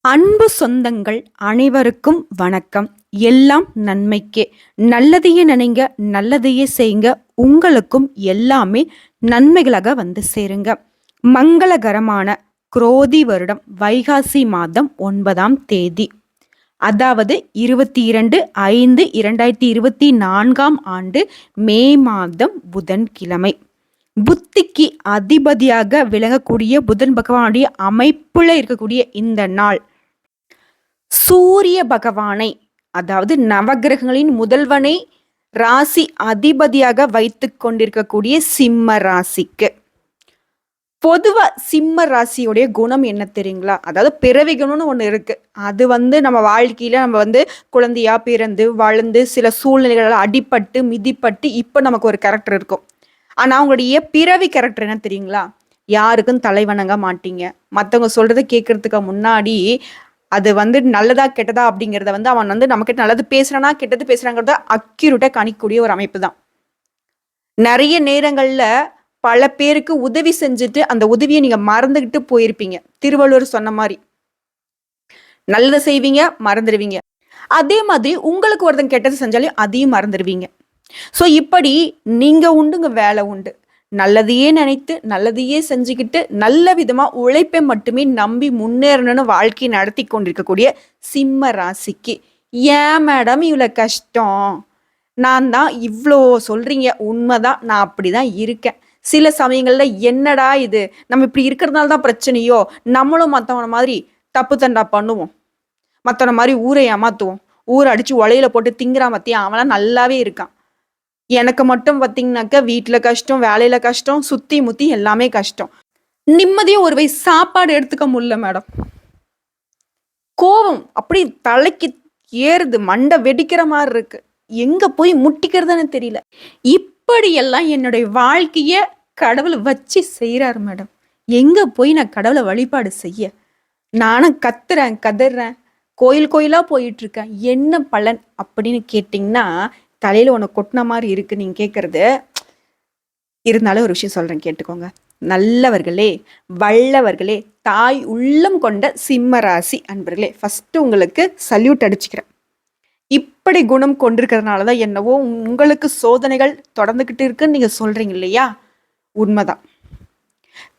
அன்பு சொந்தங்கள் அனைவருக்கும் வணக்கம். எல்லாம் நன்மைக்கே. நல்லதையே நினைங்க நல்லதையே செய்யுங்க. உங்களுக்கும் எல்லாமே நன்மைகளாக வந்து சேருங்க. மங்களகரமான குரோதி வருடம் வைகாசி மாதம் ஒன்பதாம் தேதி. அதாவது இருபத்தி இரண்டு ஐந்து இரண்டாயிரத்தி இருபத்தி நான்காம் ஆண்டு மே மாதம் புதன்கிழமை. புத்திக்கு அதிபதியாக விளங்கக்கூடிய புதன் பகவானுடைய அமைப்புல இருக்கக்கூடிய இந்த நாள். சூரிய பகவானை அதாவது நவகிரகங்களின் முதல்வனை ராசி அதிபதியாக வைத்து கொண்டிருக்கக்கூடிய சிம்ம ராசிக்கு. பொதுவா சிம்ம ராசியுடைய குணம் என்ன தெரியுங்களா? அதாவது பிறவி குணம்னு ஒன்று இருக்கு. அது வந்து நம்ம வாழ்க்கையில நம்ம வந்து குழந்தையா பிறந்து வளர்ந்து சில சூழ்நிலைகளால் அடிப்பட்டு மிதிப்பட்டு இப்போ நமக்கு ஒரு கேரக்டர் இருக்கும். ஆனா அவங்களுடைய பிறவி கேரக்டர் என்ன தெரியுங்களா? யாருக்கும் தலைவணங்க மாட்டீங்க. மற்றவங்க சொல்றதை கேட்கறதுக்கு முன்னாடி அது வந்து நல்லதா கெட்டதா அப்படிங்கிறத வந்து அவன் வந்து நம்மக்கிட்ட நல்லது பேசுறானா கெட்டது பேசுறாங்கிறத அக்யூரேட்டாக கணிக்கக்கூடிய ஒரு அமைப்பு தான். நிறைய நேரங்கள்ல பல பேருக்கு உதவி செஞ்சுட்டு அந்த உதவியை நீங்க மறந்துகிட்டு போயிருப்பீங்க. திருவள்ளுவர் சொன்ன மாதிரி. நல்லதை செய்வீங்க மறந்துடுவீங்க. அதே மாதிரி உங்களுக்கு ஒருத்தன் கெட்டது செஞ்சாலும் அதையும் மறந்துடுவீங்க. ஸோ இப்படி நீங்கள் உண்டுங்க வேலை உண்டு. நல்லதையே நினைத்து நல்லதையே செஞ்சுக்கிட்டு நல்ல விதமாக உழைப்பை மட்டுமே நம்பி முன்னேறணும்னு வாழ்க்கை நடத்தி கொண்டிருக்கக்கூடிய சிம்ம ராசிக்கு. ஏன் மேடம் இவ்வளோ கஷ்டம்? நான் தான் இவ்வளோ சொல்கிறீங்க உண்மைதான் நான் அப்படி தான் இருக்கேன். சில சமயங்களில் என்னடா இது? நம்ம இப்படி இருக்கிறதுனால தான் பிரச்சனையோ? நம்மளும் மற்றவன மாதிரி தப்பு தண்டா பண்ணுவோம். மற்றவன மாதிரி ஊரை ஏமாத்துவோம். ஊரை அடித்து உலையில போட்டு திங்குறா மத்தியா அவனா நல்லாவே இருக்கான். எனக்கு மட்டும் பார்த்தீங்கன்னாக்கா வீட்டில் கஷ்டம் வேலையில் கஷ்டம் சுற்றி முற்றி எல்லாமே கஷ்டம். நிம்மதியாக ஒரு வயசு சாப்பாடு எடுத்துக்க முடியல மேடம். கோவம் அப்படி தலைக்கு ஏறுது மண்டை வெடிக்கிற மாதிரி இருக்கு. எங்க போய் முட்டிக்கிறதுன்னு தெரியல. இப்படியெல்லாம் என்னுடைய வாழ்க்கைய கடவுள் வச்சு செய்கிறாரு மேடம். எங்க போய் நான் கடவுளை வழிபாடு செய்ய? நானும் கத்துறேன் கதறேன். கோயில் கோயிலா போயிட்டு இருக்கேன். என்ன பலன் அப்படின்னு கேட்டிங்கன்னா தலையில் உனக்கு கொட்டின மாதிரி இருக்குது நீங்கள் கேட்குறது இருந்தாலும் ஒரு விஷயம் சொல்கிறேன் கேட்டுக்கோங்க. நல்லவர்களே வல்லவர்களே தாய் உள்ளம் கொண்ட சிம்ம ராசி அன்பர்களே ஃபஸ்ட்டு உங்களுக்கு சல்யூட் அடிச்சுக்கிறேன். இப்படி குணம் கொண்டிருக்கிறதுனால தான் என்னவோ உங்களுக்கு சோதனைகள் தொடர்ந்துக்கிட்டு இருக்குன்னு நீங்கள் சொல்கிறீங்க இல்லையா? உண்மைதான்.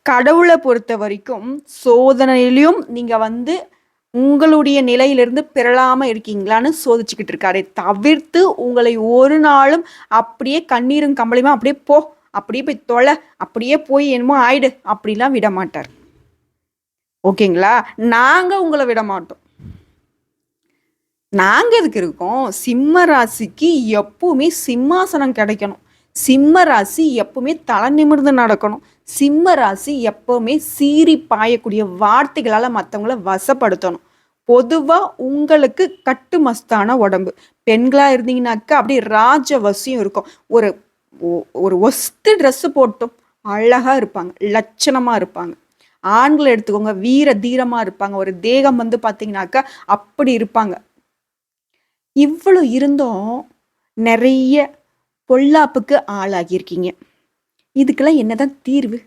கடவுளை பொறுத்த வரைக்கும் சோதனையிலையும் நீங்கள் வந்து உங்களுடைய நிலையிலிருந்து பிறளாம இருக்கீங்களான்னு சோதிச்சுக்கிட்டு இருக்காரு தவிர்த்து உங்களை ஒரு நாளும் அப்படியே கண்ணீரும் கம்பளியுமா அப்படியே போ அப்படியே போய் தொலை அப்படியே போய் என்னமோ ஆயிடு அப்படிலாம் விட மாட்டார். ஓகேங்களா? நாங்கள் உங்களை விட மாட்டோம். நாங்கள் எதுக்கு இருக்கோம்? சிம்ம ராசிக்கு எப்பவுமே சிம்மாசனம் கிடைக்கணும். சிம்ம ராசி எப்பவுமே தலை நிமிர்ந்து நடக்கணும். சிம்ம ராசி எப்பவுமே சீறி பாயக்கூடிய வார்த்தைகளால் மற்றவங்கள வசப்படுத்தணும். பொதுவாக உங்களுக்கு கட்டு மஸ்தான உடம்பு. பெண்களாக இருந்தீங்கன்னாக்கா அப்படியே ராஜவசியம் இருக்கும். ஒரு ஒரு ஒஸ்து ட்ரெஸ்ஸு போட்டும் அழகாக இருப்பாங்க லட்சணமாக இருப்பாங்க. ஆண்களை எடுத்துக்கோங்க வீர தீரமாக இருப்பாங்க. ஒரு தேகம் வந்து பார்த்தீங்கன்னாக்கா அப்படி இருப்பாங்க. இவ்வளோ இருந்தும் நிறைய பொல்லாப்புக்கு ஆளாகியிருக்கீங்க. இதுக்கெல்லாம் என்னதான் தீர்வு?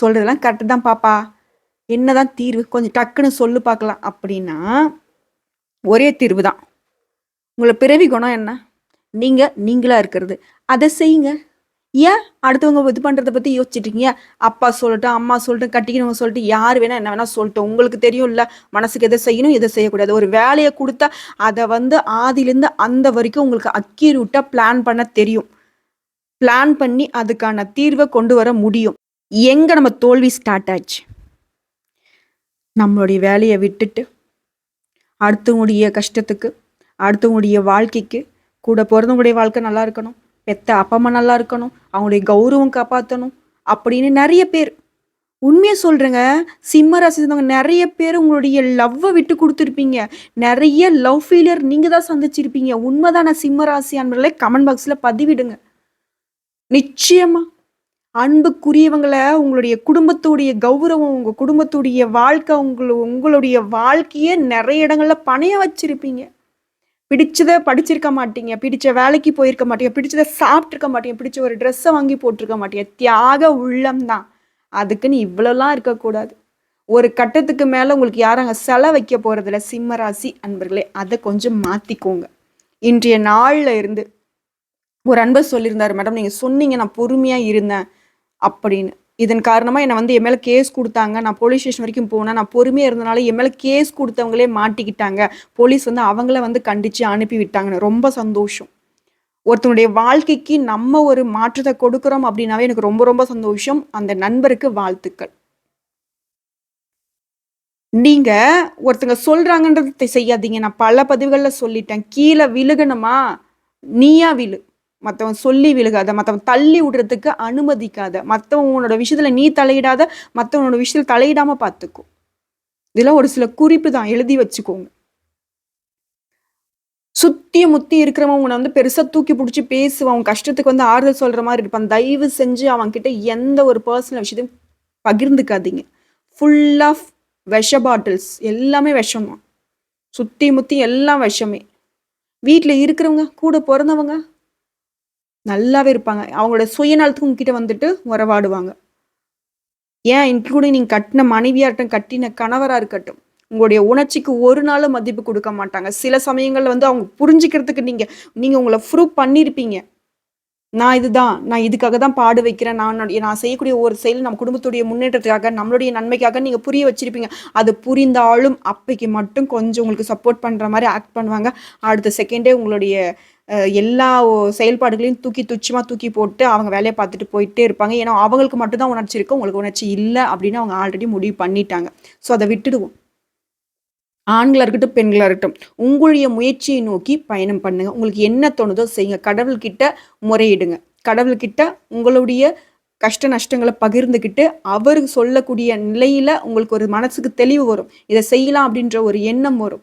சொல்றதெல்லாம் கரெக்டு தான் பாப்பா. என்னதான் தீர்வு? கொஞ்சம் டக்குன்னு சொல்லு பார்க்கலாம். அப்படின்னா ஒரே தீர்வு தான். உங்களை பிறவி குணம் என்ன? நீங்க நீங்களா இருக்கிறது. அதை செய்யுங்க. ஏன் அடுத்தவங்க இது பண்றதை பத்தி யோசிச்சுட்டு அப்பா சொல்லட்டும் அம்மா சொல்லட்டும் கட்டிக்கணும் சொல்லிட்டு யார் வேணா என்ன வேணா சொல்லட்டும். உங்களுக்கு தெரியும் இல்ல மனசுக்கு எதை செய்யணும் எதை செய்யக்கூடாது. ஒரு வேலையை கொடுத்தா அதை வந்து ஆதிலேருந்து அந்த வரைக்கும் உங்களுக்கு அக்யூரூட்டாக பிளான் பண்ண தெரியும். பிளான் பண்ணி அதுக்கான தீர்வை கொண்டு வர முடியும். எங்க நம்ம தோல்வி ஸ்டார்ட் ஆச்சு? நம்மளுடைய வேலையை விட்டுட்டு அடுத்தவங்களுடைய கஷ்டத்துக்கு அடுத்தவங்களுடைய வாழ்க்கைக்கு கூட பிறந்தவங்களுடைய வாழ்க்கை நல்லா இருக்கணும் பெத்த அப்பா அம்மா நல்லா இருக்கணும் அவங்களுடைய கௌரவம் காப்பாற்றணும் அப்படின்னு நிறைய பேர். உண்மையை சொல்கிறேங்க சிம்ம ராசி நிறைய பேர் உங்களுடைய லவ்வை விட்டு கொடுத்துருப்பீங்க. நிறைய லவ் ஃபீலியர் நீங்கள் தான் சந்திச்சிருப்பீங்க. உண்மைதான சிம்ம ராசி அன்பர்களே? கமெண்ட் பாக்ஸில் பதிவிடுங்க. நிச்சயமா. அன்புக்குரியவங்களை உங்களுடைய குடும்பத்துடைய கௌரவம் உங்க குடும்பத்துடைய வாழ்க்கை உங்களு உங்களுடைய வாழ்க்கையே நிறைய இடங்கள்ல பணைய வச்சிருப்பீங்க. பிடிச்சதை படிச்சிருக்க மாட்டீங்க பிடிச்ச வேலைக்கு போயிருக்க மாட்டீங்க பிடிச்சதை சாப்பிட்ருக்க மாட்டீங்க பிடிச்ச ஒரு ட்ரெஸ்ஸை வாங்கி போட்டிருக்க மாட்டீங்க. தியாக உள்ளம் தான். அதுக்குன்னு இவ்வளோலாம் இருக்கக்கூடாது. ஒரு கட்டத்துக்கு மேலே உங்களுக்கு யாரும் அங்கே செலை வைக்க போகிறதில்ல சிம்மராசி அன்பர்களே அதை கொஞ்சம் மாற்றிக்கோங்க இன்றைய நாளில் இருந்து ஒரு அன்பர் சொல்லியிருந்தார் மேடம் நீங்கள் சொன்னீங்க நான் பொறுமையாக இருந்தேன் அப்படின்னு. இதன் காரணமாக என்னை வந்து என் மேலே கேஸ் கொடுத்தாங்க. நான் போலீஸ் ஸ்டேஷன் வரைக்கும் போனேன். நான் பொறுமையாக இருந்தனால என் மேலே கேஸ் கொடுத்தவங்களே மாட்டிக்கிட்டாங்க. போலீஸ் வந்து அவங்கள வந்து கண்டித்து அனுப்பி விட்டாங்கன்னு ரொம்ப சந்தோஷம். ஒருத்தனுடைய வாழ்க்கைக்கு நம்ம ஒரு மாற்றத்தை கொடுக்குறோம் அப்படின்னாவே எனக்கு ரொம்ப ரொம்ப சந்தோஷம். அந்த நண்பருக்கு வாழ்த்துக்கள். நீங்க ஒருத்தங்க சொல்றாங்கன்றதை செய்யாதீங்க. நான் பல பதிவுகளில் சொல்லிட்டேன். கீழே விழுகணுமா? நீயா விழு. மற்றவன் சொல்லி விழுகாத மற்றவன் தள்ளி விடுறதுக்கு அனுமதிக்காத மற்றவன் உன்னோட விஷயத்தில் நீ தலையிடாத மற்றவனோட விஷயத்தில் தலையிடாம பார்த்துக்கோ இதெல்லாம் ஒரு சில குறிப்பு தான். எழுதி வச்சுக்கோங்க. சுத்தி முத்தி இருக்கிறவன் உன்னை வந்து பெருசாக தூக்கி பிடிச்சி பேசுவான். அவன் கஷ்டத்துக்கு வந்து ஆறுதல் சொல்கிற மாதிரி இருப்பான். தயவு செஞ்சு அவன் கிட்ட எந்த ஒரு பர்சனல் விஷயத்தையும் பகிர்ந்துக்காதீங்க. ஃபுல் ஆஃப் விஷ பாட்டில்ஸ் எல்லாமே விஷம் தான் சுத்தி முத்தி எல்லாம் விஷமே. வீட்டில் இருக்கிறவங்க கூட பிறந்தவங்க நல்லாவே இருப்பாங்க. அவங்களோட சுயநலத்துக்கு உங்ககிட்ட வந்துட்டு உறவாடுவாங்க. ஏன்? இன்க்ளூடிங் நீங்கள் கட்டின மனைவியாக இருக்கட்டும் கட்டின கணவராக இருக்கட்டும் உங்களுடைய உணர்ச்சிக்கு ஒரு நாளும் மதிப்பு கொடுக்க மாட்டாங்க. சில சமயங்களில் வந்து அவங்க புரிஞ்சுக்கிறதுக்கு நீங்கள் நீங்கள் உங்களை ப்ரூவ் பண்ணியிருப்பீங்க நான் இதுதான் நான் இதுக்காக தான் பாடு வைக்கிறேன். நான் நான் செய்யக்கூடிய ஒரு செயல் நம்ம குடும்பத்துடைய முன்னேற்றத்துக்காக நம்மளுடைய நன்மைக்காக நீங்கள் புரிய வச்சிருப்பீங்க. அது புரிந்தாலும் அப்பைக்கு மட்டும் கொஞ்சம் உங்களுக்கு சப்போர்ட் பண்ணுற மாதிரி ஆக்ட் பண்ணுவாங்க. அடுத்த செகண்டே உங்களுடைய எல்லா செயல்பாடுகளையும் தூக்கி துச்சமாக தூக்கி போட்டு அவங்க வேலையை பார்த்துட்டு போயிட்டே இருப்பாங்க. ஏன்னா அவங்களுக்கு மட்டும்தான் உணர்ச்சி இருக்கும் உங்களுக்கு உணர்ச்சி இல்லை அப்படின்னு அவங்க ஆல்ரெடி முடிவு பண்ணிட்டாங்க. ஸோ அதை விட்டுடுவோம். ஆண்களாக இருக்கட்டும் பெண்களாக இருக்கட்டும் உங்களுடைய முயற்சியை நோக்கி பயணம் பண்ணுங்கள் உங்களுக்கு என்ன தோணுதோ செய்யுங்க. கடவுள்கிட்ட முறையிடுங்க. கடவுள்கிட்ட உங்களுடைய கஷ்ட நஷ்டங்களை பகிர்ந்துக்கிட்டு அவர் சொல்லக்கூடிய நிலையில் உங்களுக்கு ஒரு மனசுக்கு தெளிவு வரும். இதை செய்யலாம் அப்படின்ற ஒரு எண்ணம் வரும்.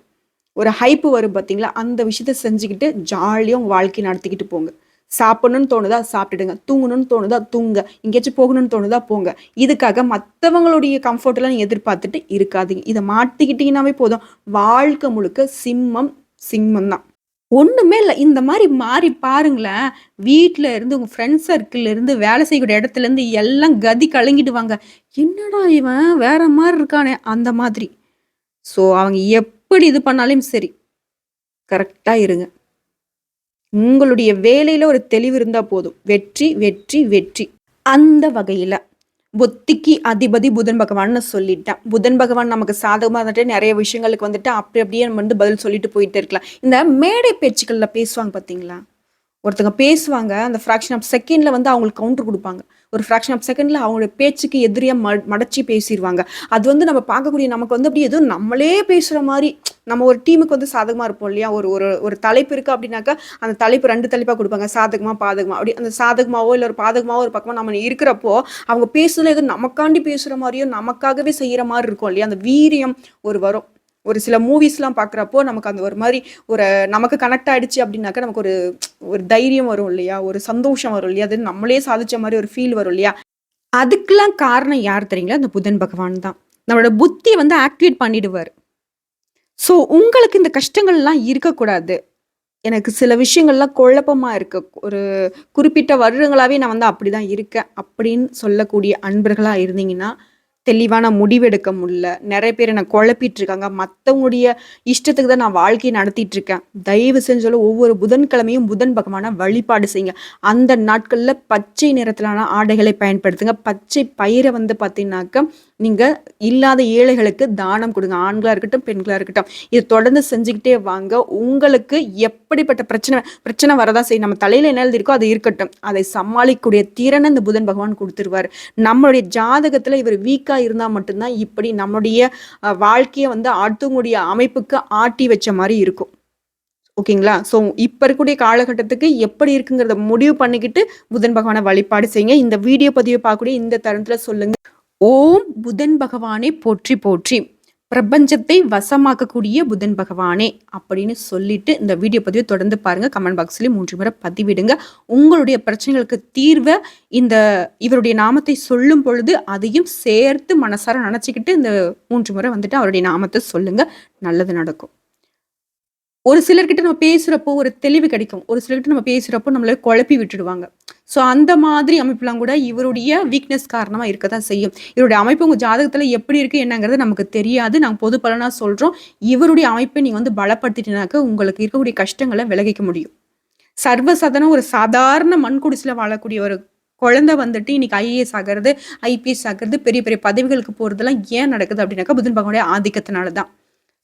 ஒரு ஹைப்பு வரும் பார்த்தீங்களா அந்த விஷயத்த செஞ்சுக்கிட்டு ஜாலியாக உங்கள் வாழ்க்கை நடத்திக்கிட்டு போங்க. சாப்பிடணும்னு தோணுதா சாப்பிட்டுடுங்க. தூங்கணும்னு தோணுதா தூங்க. எங்கேயாச்சும் போகணும்னு தோணுதா போங்க. இதுக்காக மற்றவங்களுடைய கம்ஃபர்ட்டெல்லாம் நீங்கள் எதிர்பார்த்துட்டு இருக்காதீங்க. இதை மாட்டிக்கிட்டீங்கன்னாவே போதும். வாழ்க்கை முழுக்க சிம்மம் சிம்மம் தான். ஒன்றுமே இல்லை. இந்த மாதிரி மாறி பாருங்களேன். வீட்டில் இருந்து உங்கள் ஃப்ரெண்ட்ஸ் சர்க்கிள்லேருந்து வேலை செய்யக்கூடிய இடத்துல இருந்து எல்லாம் கதி கலங்கிடுவாங்க. என்னடா இவன்? வேற மாதிரி இருக்கானே. அந்த மாதிரி. ஸோ அவங்க எப் எப்படி இது பண்ணாலும் சரி. கரெக்டாக இருங்க. உங்களுடைய வேலையில் ஒரு தெளிவு இருந்தால் போதும். வெற்றி வெற்றி வெற்றி. அந்த வகையில் புத்திக்கு அதிபதி புதன் பகவான்னு சொல்லிட்டேன் புதன் பகவான் நமக்கு சாதகமாக வந்துட்டு நிறைய விஷயங்களுக்கு வந்துட்டு அப்படி அப்படியே நம்ம வந்து பதில் சொல்லிட்டு போயிட்டே இருக்கலாம். இந்த மேடை பேச்சுக்களில் பேசுவாங்க பார்த்தீங்களா ஒருத்தங்க பேசுவாங்க அந்த ஃப்ராக்ஷன் ஆஃப் செகண்டில் வந்து அவங்களுக்கு கவுண்டர் கொடுப்பாங்க. ஒரு ஃப்ராக்ஷன் ஆஃப் செகண்டில் அவங்களோட பேச்சுக்கு எதிரியாக ம மடச்சி பேசிடுவாங்க அது வந்து நம்ம பார்க்கக்கூடிய நமக்கு வந்து அப்படி எதுவும் நம்மளே பேசுகிற மாதிரி நம்ம ஒரு டீமுக்கு வந்து சாதகமாக இருப்போம் இல்லையா? ஒரு ஒரு ஒரு தலைப்பு இருக்குது அப்படின்னாக்கா அந்த தலைப்பு ரெண்டு தலைப்பாக கொடுப்பாங்க. சாதகமாக பாதகமாக அப்படி அந்த சாதகமாவோ இல்லை ஒரு பாதகமாவோ ஒரு பக்கமாக நம்ம இருக்கிறப்போ அவங்க பேசுறதுல எதுவும் நமக்காண்டி பேசுகிற மாதிரியோ நமக்காகவே செய்கிற மாதிரி இருக்கும் இல்லையா? அந்த வீரியம் ஒரு வரும். ஒரு சில மூவிஸ்லாம் பார்க்குறப்போ நமக்கு அந்த ஒரு மாதிரி ஒரு நமக்கு கனெக்ட் ஆகிடுச்சு அப்படின்னாக்கா நமக்கு ஒரு ஒரு தைரியம் வரும் இல்லையா? ஒரு சந்தோஷம் வரும் இல்லையா? அது நம்மளே சாதிச்ச மாதிரி ஒரு ஃபீல் வரும் இல்லையா? அதுக்கெலாம் காரணம் யார் தெரியுங்களா? அந்த புதன் பகவான் தான். நம்மளோட புத்தியை வந்து ஆக்டிவேட் பண்ணிடுவார். ஸோ உங்களுக்கு இந்த கஷ்டங்கள்லாம் இருக்கக்கூடாது. எனக்கு சில விஷயங்கள்லாம் குழப்பமாக இருக்கு. ஒரு குறிப்பிட்ட வருடங்களாகவே நான் வந்து அப்படி தான் இருக்கேன் அப்படின்னு சொல்லக்கூடிய அன்பர்களாக இருந்தீங்கன்னா தெளிவான முடிவெடுக்க முடியல. நிறைய பேர் என்னை குழப்பிட்டு இருக்காங்க மற்றவங்களுடைய இஷ்டத்துக்கு தான் நான் வாழ்க்கையை நடத்திட்டு இருக்கேன். தயவு செஞ்சாலும் ஒவ்வொரு புதன்கிழமையும் புதன் பகவான வழிபாடு செய்யுங்க. அந்த நாட்களில் பச்சை நிறத்திலான ஆடைகளை பயன்படுத்துங்க. பச்சை பயிரை வந்து பார்த்தீங்கன்னாக்க நீங்கள் இல்லாத ஏழைகளுக்கு தானம் கொடுங்க. ஆண்களாக இருக்கட்டும் பெண்களாக இருக்கட்டும். இதை தொடர்ந்து செஞ்சுக்கிட்டே வாங்க. உங்களுக்கு எப்படிப்பட்ட பிரச்சனை பிரச்சனை வரதான் செய்யும் நம்ம தலையில் என்ன எழுதியிருக்கோ அது இருக்கட்டும். அதை சமாளிக்கக்கூடிய திறனை இந்த புதன் பகவான் கொடுத்துருவார். நம்மளுடைய ஜாதகத்தில் இவர் வீக்காக இருந்தால் மட்டும்தான் இப்படி நம்முடைய வாழ்க்கையை வந்து அடுத்தவங்களுடைய அமைப்புக்கு ஆட்டி வச்ச மாதிரி இருக்கும். ஓகேங்களா? ஸோ இப்போ இருக்கக்கூடிய காலகட்டத்துக்கு எப்படி இருக்குங்கிறத முடிவு பண்ணிக்கிட்டு புதன் பகவானை வழிபாடு செய்யுங்க. இந்த வீடியோ பதிவை பார்க்கக்கூடிய இந்த தருணத்தில் சொல்லுங்க. ஓம் புதன் பகவானை போற்றி போற்றி. பிரபஞ்சத்தை வசமாக்கக்கூடிய புதன் பகவானே அப்படின்னு சொல்லிட்டு இந்த வீடியோ பதிவை தொடர்ந்து பாருங்க. கமெண்ட் பாக்ஸ்லயும் மூன்று முறை பதிவிடுங்க. உங்களுடைய பிரச்சனைகளுக்கு தீர்வை இந்த இவருடைய நாமத்தை சொல்லும் பொழுது அதையும் சேர்த்து மனசார நினச்சிக்கிட்டு இந்த மூன்று முறை வந்துட்டு அவருடைய நாமத்தை சொல்லுங்க. நல்லது நடக்கும். ஒரு சிலர்கிட்ட நம்ம பேசுறப்போ ஒரு தெளிவு கிடைக்கும். ஒரு சிலர்கிட்ட நம்ம பேசுறப்போ நம்மள குழப்பி விட்டுடுவாங்க. ஸோ அந்த மாதிரி அமைப்புலாம் கூட இவருடைய வீக்னஸ் காரணமாக இருக்க தான் செய்யும். இவருடைய அமைப்பு உங்கள் ஜாதகத்தில் எப்படி இருக்குது என்னங்கிறது நமக்கு தெரியாது. நாங்கள் பொது பலனாக சொல்கிறோம் இவருடைய அமைப்பை நீங்கள் வந்து பலப்படுத்திட்டீங்கனாக்க உங்களுக்கு இருக்கக்கூடிய கஷ்டங்களை விலகிக்க முடியும். சர்வசாதாரண ஒரு சாதாரண மண் குடிசில் வாழக்கூடிய ஒரு குழந்தை வந்துட்டு இன்னைக்கு ஐஏஎஸ் ஆகுறது, ஐபிஎஸ் ஆகுறது, பெரிய பெரிய பதவிகளுக்கு போகிறதெல்லாம் ஏன் நடக்குது அப்படின்னாக்கா புதன் பகவானுடைய ஆதிக்கத்தினால தான்.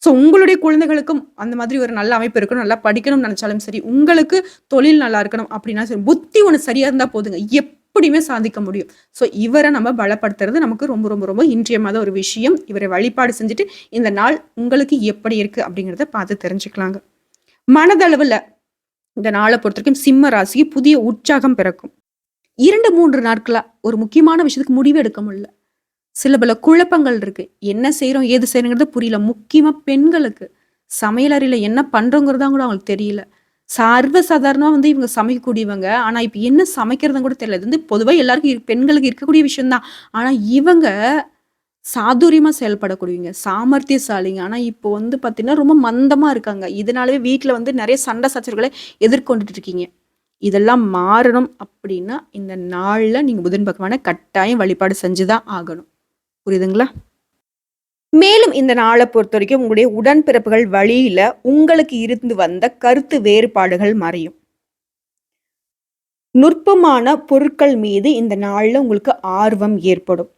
ஸோ உங்களுடைய குழந்தைகளுக்கும் அந்த மாதிரி ஒரு நல்ல அமைப்பு இருக்கணும். நல்லா படிக்கணும்னு நினச்சாலும் சரி, உங்களுக்கு தொழில் நல்லா இருக்கணும் அப்படின்னா சரி, புத்தி ஒன்று சரியா இருந்தால் போதுங்க. எப்படியுமே சாதிக்க முடியும். ஸோ இவரை நம்ம பலப்படுத்துறது நமக்கு ரொம்ப ரொம்ப ரொம்ப இன்றியமாத ஒரு விஷயம். இவரை வழிபாடு செஞ்சுட்டு, இந்த நாள் உங்களுக்கு எப்படி இருக்கு அப்படிங்கிறத பார்த்து தெரிஞ்சுக்கலாங்க. மனதளவில் இந்த நாள பொறுத்தவரைக்கும் சிம்ம ராசிக்கு புதிய உற்சாகம் பிறக்கும். இரண்டு மூன்று நாட்களாக ஒரு முக்கியமான விஷயத்துக்கு முடிவு எடுக்க முடியல. சில பல குழப்பங்கள் இருக்கு. என்ன செய்கிறோம் ஏது செய்றோங்கிறது புரியல. முக்கியமா பெண்களுக்கு. சமையலறையில் என்ன பண்றோங்கிறது கூட அவங்களுக்கு தெரியல. சர்வ சாதாரணமாக வந்து இவங்க சமைக்கக்கூடியவங்க. ஆனால் இப்போ என்ன சமைக்கிறதுன்னு கூட தெரியல. இது வந்து பொதுவாக எல்லாருக்கும் பெண்களுக்கு இருக்கக்கூடிய விஷயம்தான் ஆனால் இவங்க சாதுரியமாக செயல்படக்கூடியவங்க. சாமர்த்தியசாலிங்க. ஆனால் இப்போ வந்து பார்த்தீங்கன்னா, ரொம்ப மந்தமாக இருக்காங்க. இதனாலவே வீட்டில் வந்து நிறைய சண்டை சச்சரவுகளை எதிர்கொண்டுட்டு இருக்கீங்க. இதெல்லாம் மாறணும் அப்படின்னா, இந்த நாளில் நீங்கள் புதன் பகவானை கட்டாயம் வழிபாடு செஞ்சு தான் ஆகணும். புரியுதுங்களா? மேலும் இந்த நாள பொறுத்தவரைக்கும் உங்களுடைய உடன்பிறப்புகள் வழியில உங்களுக்கு இருந்து வந்த கருத்து வேறுபாடுகள் மறையும். நுட்பமான பொருட்கள் மீது இந்த நாளில் உங்களுக்கு ஆர்வம் ஏற்படும்.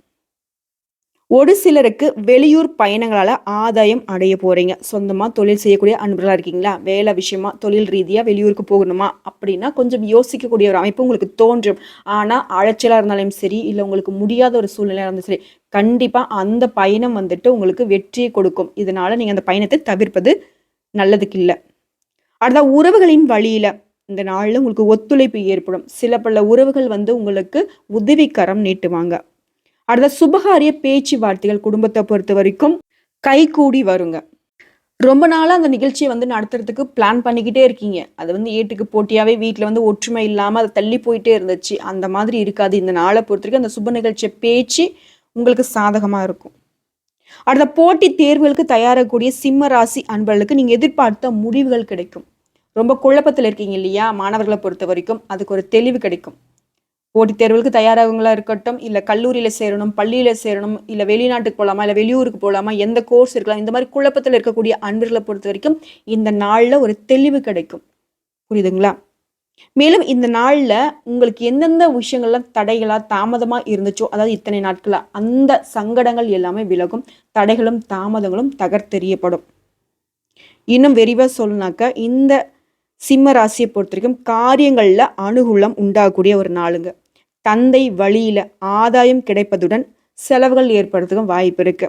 ஒரு சிலருக்கு வெளியூர் பயணங்களால் ஆதாயம் அடைய போகிறீங்க சொந்தமாக தொழில் செய்யக்கூடிய அன்பர்களாக இருக்கீங்களா? வேலை விஷயமா, தொழில் ரீதியாக வெளியூருக்கு போகணுமா? அப்படின்னா கொஞ்சம் யோசிக்கக்கூடிய ஒரு அமைப்பு உங்களுக்கு தோன்றும். ஆனால் அழைச்சலாக இருந்தாலும் சரி, இல்லை உங்களுக்கு முடியாத ஒரு சூழ்நிலையாக இருந்தாலும் சரி, கண்டிப்பாக அந்த பயணம் வந்துட்டு உங்களுக்கு வெற்றியை கொடுக்கும். இதனால் நீங்கள் அந்த பயணத்தை தவிர்ப்பது நல்லதுக்கு இல்லை அடுத்த உறவுகளின் வழியில் இந்த நாளில் உங்களுக்கு ஒத்துழைப்பு ஏற்படும். சில பல உறவுகள் வந்து உங்களுக்கு உதவிக்கரம் நீட்டுவாங்க. அடுத்த சுபகாரிய பேச்சுவார்த்தைகள் பொறுத்த வரைக்கும் கைகூடி வருங்க. ரொம்ப நாளாக அந்த நிகழ்ச்சியை வந்து நடத்துறதுக்கு பிளான் பண்ணிக்கிட்டே இருக்கீங்க. அது வந்து ஏட்டுக்கு போட்டியாகவே வீட்டில் வந்து ஒற்றுமை இல்லாமல் அது தள்ளி போயிட்டே இருந்துச்சு. அந்த மாதிரி இருக்காது. இந்த நாள பொறுத்தவரைக்கும் அந்த சுப நிகழ்ச்சியை பேச்சு உங்களுக்கு சாதகமாக இருக்கும். அடுத்த போட்டி தேர்வுகளுக்கு தயாராகக்கூடிய சிம்ம ராசி அன்பர்களுக்கு நீங்கள் எதிர்பார்த்த முடிவுகள் கிடைக்கும். ரொம்ப குழப்பத்தில் இருக்கீங்க இல்லையா? மாணவர்களை பொறுத்த வரைக்கும் அதுக்கு ஒரு தெளிவு கிடைக்கும். போட்டித் தேர்வுகளுக்கு தயாராகவங்களா இருக்கட்டும், இல்லை கல்லூரியில் சேரணும், பள்ளியில் சேரணும், இல்லை வெளிநாட்டுக்கு போகலாமா இல்லை வெளியூருக்கு போகலாமா எந்த கோர்ஸ் இருக்கலாம், இந்த மாதிரி குழப்பத்தில் இருக்கக்கூடிய அன்புகளை பொறுத்த வரைக்கும் இந்த நாளில் ஒரு தெளிவு கிடைக்கும். புரியுதுங்களா? மேலும் இந்த நாளில் உங்களுக்கு எந்தெந்த விஷயங்கள்லாம் தடைகளாக தாமதமாக இருந்துச்சோ, அதாவது இத்தனை நாட்களாக அந்த சங்கடங்கள் எல்லாமே விலகும். தடைகளும், தாமதங்களும் தகர்த்தெறியப்படும். இன்னும் விரிவாக சொல்லணும்னாக்க, இந்த சிம்ம ராசியை பொறுத்த வரைக்கும் காரியங்களில் அனுகூலம் உண்டாகக்கூடிய ஒரு நாளுங்க. தந்தை வழியில் ஆதாயம் கிடைப்பதுடன், செலவுகள் ஏற்படுறதுக்கும் வாய்ப்பு இருக்கு.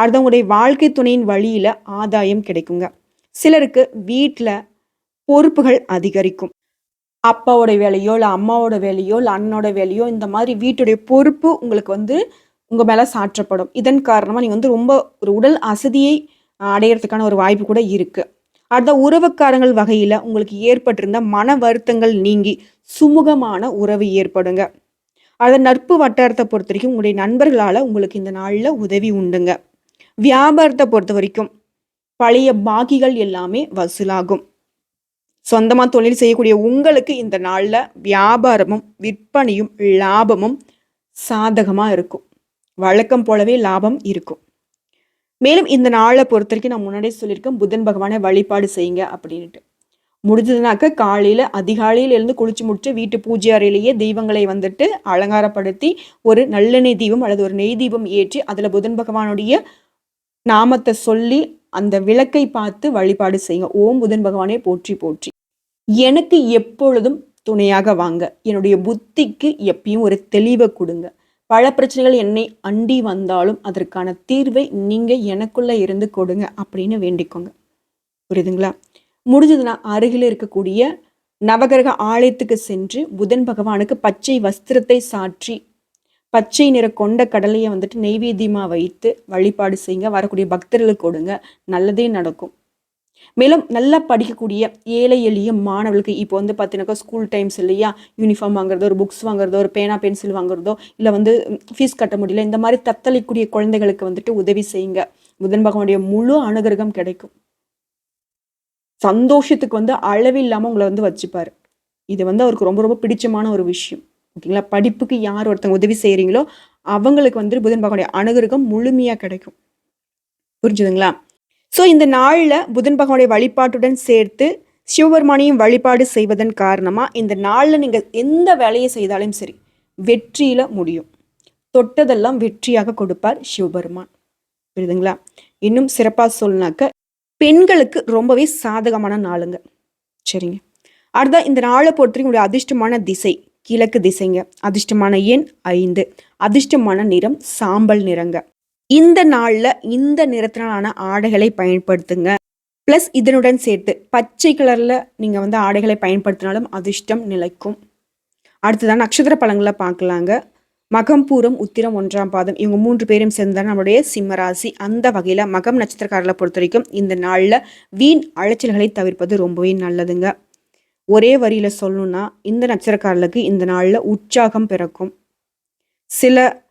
அடுத்தவங்களுடைய வாழ்க்கை துணையின் வழியில ஆதாயம் கிடைக்குங்க. சிலருக்கு வீட்டில் பொறுப்புகள் அதிகரிக்கும். அப்பாவோட வேலையோ, இல்லை அம்மாவோட வேலையோ, இல்லை அண்ணனோட வேலையோ, இந்த மாதிரி வீட்டுடைய பொறுப்பு உங்களுக்கு வந்து உங்கள் மேலே சாற்றப்படும். இதன் காரணமாக நீங்கள் வந்து ரொம்ப ஒரு உடல் அசதியை அடையறதுக்கான ஒரு வாய்ப்பு கூட இருக்குது அடுத்த உறவுக்காரங்கள் வகையில் உங்களுக்கு ஏற்பட்டிருந்த மன வருத்தங்கள் நீங்கி, சுமூகமான உறவு ஏற்படுங்க. அடுத்த நட்பு வட்டாரத்தை பொறுத்த வரைக்கும் உங்களுடைய நண்பர்களால் உங்களுக்கு இந்த நாளில் உதவி உண்டுங்க. வியாபாரத்தை பொறுத்த வரைக்கும் பழைய பாக்கிகள் எல்லாமே வசூலாகும். சொந்தமாக தொழில் செய்யக்கூடிய உங்களுக்கு இந்த நாளில் வியாபாரமும், விற்பனையும், லாபமும் சாதகமாக இருக்கும். வழக்கம் போலவே லாபம் இருக்கும். மேலும் இந்த நாளை பொறுத்த வரைக்கும் நான் முன்னாடியே சொல்லியிருக்கேன், புதன் பகவானை வழிபாடு செய்யுங்க அப்படின்ட்டு முடிஞ்சதுனாக்க காலையில் அதிகாலையில் இருந்து குளிச்சு முடிச்சு வீட்டு பூஜை அறையிலேயே தெய்வங்களை வந்துட்டு அலங்காரப்படுத்தி, ஒரு நல்லெண்ணெய் தீபம் அல்லது ஒரு நெய் தீபம் ஏற்றி, அதில் புதன் பகவானுடைய நாமத்தை சொல்லி, அந்த விளக்கை பார்த்து வழிபாடு செய்யுங்க. ஓம் புதன் பகவானே போற்றி போற்றி. எனக்கு எப்பொழுதும் துணையாக வாங்க. என்னுடைய புத்திக்கு எப்பயும் ஒரு தெளிவை கொடுங்க பல பிரச்சனைகள் என்னை அண்டி வந்தாலும், அதற்கான தீர்வை நீங்கள் எனக்குள்ளே இருந்து கொடுங்க அப்படின்னு வேண்டிக்கோங்க. புரியுதுங்களா? முடிஞ்சதுன்னா அருகில் இருக்கக்கூடிய நவகிரக ஆலயத்துக்கு சென்று புதன் பகவானுக்கு பச்சை வஸ்திரத்தை சாற்றி, பச்சை நிற கொண்ட கடலையை வந்துட்டு நெய்வேத்தியமாக வைத்து வழிபாடு செய்யுங்க. வரக்கூடிய பக்தர்களுக்கு கொடுங்க. நல்லதே நடக்கும். மேலும் நல்லா படிக்கக்கூடிய ஏழை எளிய மாணவர்களுக்கு இப்போ வந்து பார்த்தீங்கன்னாக்கா ஸ்கூல் டைம்ஸ் இல்லையா? யூனிஃபார்ம் வாங்குறதோ, ஒரு புக்ஸ் வாங்குறதோ, ஒரு பேனா, பென்சில் வாங்குறதோ, இல்லை வந்து ஃபீஸ் கட்ட முடியல. இந்த மாதிரி தத்தளிக்கூடிய குழந்தைகளுக்கு வந்துட்டு உதவி செய்யுங்க. புதன் பகவானுடைய முழு அனுகிரகம் கிடைக்கும். சந்தோஷத்துக்கு வந்து அளவில்லாமல் உங்களை வந்து வச்சுப்பார் இது வந்து அவருக்கு ரொம்ப ரொம்ப பிடிச்சமான ஒரு விஷயம் ஓகேங்களா படிப்புக்கு யார் ஒருத்தங்க உதவி செய்கிறீங்களோ அவங்களுக்கு வந்து புதன் பகவானுடைய அனுகிரகம் முழுமையாக கிடைக்கும் புரிஞ்சுதுங்களா ஸோ இந்த நாளில் புதன் பகவானுடைய வழிபாட்டுடன் சேர்த்து சிவபெருமானையும் வழிபாடு செய்வதன் காரணமாக இந்த நாளில் நீங்கள் எந்த வேலையை செய்தாலும் சரி வெற்றியில் முடியும். தொட்டதெல்லாம் வெற்றியாக கொடுப்பார் சிவபெருமான். புரியுதுங்களா? இன்னும் சிறப்பாக சொல்லினாக்க பெண்களுக்கு ரொம்பவே சாதகமான நாளுங்க. சரிங்க. அடுத்த இந்த நாளை பொறுத்தவரைக்கும் உங்களுடைய அதிர்ஷ்டமான திசை கிழக்கு திசைங்க. அதிர்ஷ்டமான எண் ஐந்து. அதிர்ஷ்டமான நிறம் சாம்பல் நிறங்க. இந்த நாளில் இந்த நிறத்தினாலான ஆடைகளை பயன்படுத்துங்க. ப்ளஸ் இதனுடன் சேர்த்து பச்சை கலரில் நீங்கள் வந்து ஆடைகளை பயன்படுத்தினாலும் அதிர்ஷ்டம் நிலைக்கும். அடுத்ததான் நட்சத்திர பழங்களை பார்க்கலாங்க. மகம் பூரம் உத்திரம் ஒன்றாம் பாதம் இவங்க மூன்று பேரும் சேர்ந்தால் நம்மளுடைய சிம்மராசி. அந்த வகையில் மகம் நட்சத்திரக்காரர்களை பொறுத்த வரைக்கும் இந்த நாளில் வீண் அலைச்சல்களை தவிர்ப்பது ரொம்பவே நல்லதுங்க. ஒரே வரியில் சொல்லணும்னா இந்த நட்சத்திரக்காரர்களுக்கு இந்த நாளில் உற்சாகம் பிறக்கும். சில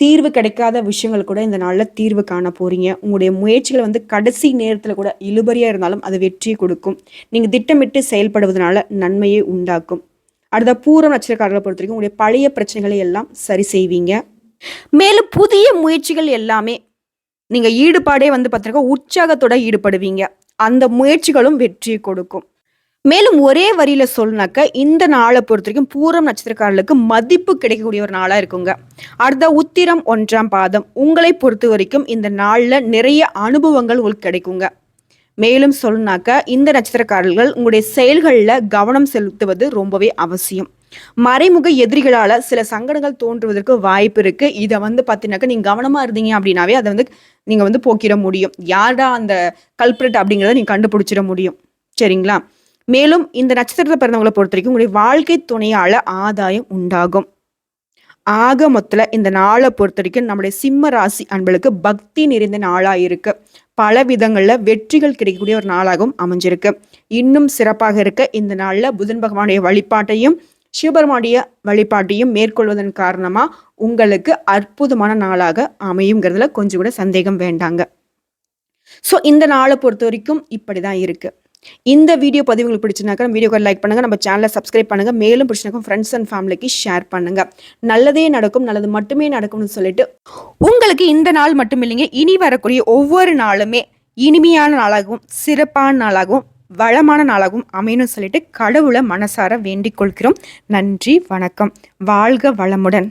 தீர்வு கிடைக்காத விஷயங்கள் கூட இந்த நாளில் தீர்வு காண போறீங்க. உங்களுடைய முயற்சிகள் வந்து கடைசி நேரத்தில் கூட இழுபறியாக இருந்தாலும் அது வெற்றியை கொடுக்கும். நீங்கள் திட்டமிட்டு செயல்படுவதனால நன்மையை உண்டாக்கும். அடுத்த பூரம் நட்சத்திரக்காரர்களை பொறுத்த வரைக்கும் உங்களுடைய பழைய பிரச்சனைகளை எல்லாம் சரி செய்வீங்க. மேலும் புதிய முயற்சிகள் எல்லாமே நீங்கள் ஈடுபாடே வந்து பார்த்தீங்கன்னா உற்சாகத்தோட ஈடுபடுவீங்க. அந்த முயற்சிகளும் வெற்றியை கொடுக்கும். மேலும் ஒரே வரியில சொல்லினாக்க இந்த நாளை பொறுத்த வரைக்கும் பூரம் நட்சத்திரக்காரர்களுக்கு மதிப்பு கிடைக்கக்கூடிய ஒரு நாளா இருக்குங்க. அடுத்த உத்திரம் ஒன்றாம் பாதம். உங்களை பொறுத்த வரைக்கும் இந்த நாள்ல நிறைய அனுபவங்கள் உங்களுக்கு கிடைக்குங்க. மேலும் சொல்லினாக்க இந்த நட்சத்திரக்காரர்கள் உங்களுடைய செயல்களில் கவனம் செலுத்துவது ரொம்பவே அவசியம். மறைமுக எதிரிகளால் சில சங்கடங்கள் தோன்றுவதற்கு வாய்ப்பு இருக்கு. இதை வந்து பார்த்தீங்கன்னாக்கா நீங்கள் கவனமாக இருந்தீங்க அப்படின்னாவே அதை வந்து நீங்கள் வந்து போக்கிட முடியும். யாரா அந்த கல்பிரட் அப்படிங்கிறத நீங்கள் கண்டுபிடிச்சிட முடியும். சரிங்களா? மேலும் இந்த நட்சத்திரத்தை பிறந்தவங்களை பொறுத்த வரைக்கும் உங்களுடைய வாழ்க்கை துணையால ஆதாயம் உண்டாகும். ஆக மொத்தத்தில் இந்த நாளை பொறுத்த வரைக்கும் நம்முடைய சிம்ம ராசி அன்பளுக்கு பக்தி நிறைந்த நாளாக இருக்கு. பல விதங்களில் வெற்றிகள் கிடைக்கக்கூடிய ஒரு நாளாகவும் அமைஞ்சிருக்கு. இன்னும் சிறப்பாக இருக்க இந்த நாளில் புதன் பகவானுடைய வழிபாட்டையும் சிவபெருமானுடைய வழிபாட்டையும் மேற்கொள்வதன் காரணமாக உங்களுக்கு அற்புதமான நாளாக அமையுங்கிறதுல கொஞ்சம் கூட சந்தேகம் வேண்டாங்க. ஸோ இந்த நாளை பொறுத்த வரைக்கும் இப்படி தான் இருக்குது இந்த வீடியோ பதிவு உங்களுக்கு பிடிச்சிருந்தாக்கா வீடியோக்கு லைக் பண்ணுங்கள் நம்ம சேனலை சப்ஸ்கிரைப் பண்ணுங்கள் மேலும் பிடிச்சிருக்கும் ஃப்ரெண்ட்ஸ் அண்ட் ஃபேமிலிக்கு ஷேர் பண்ணுங்கள் நல்லதே நடக்கும் நல்லது மட்டுமே நடக்கும்னு சொல்லிட்டு உங்களுக்கு இந்த நாள் மட்டும் இல்லைங்க இனி வரக்கூடிய ஒவ்வொரு நாளுமே இனிமையான நாளாகவும் சிறப்பான நாளாகவும் வளமான நாளாகவும் அமையணும்னு சொல்லிட்டு கடவுளை மனசார வேண்டிக் கொள்கிறோம். நன்றி வணக்கம். வாழ்க வளமுடன்.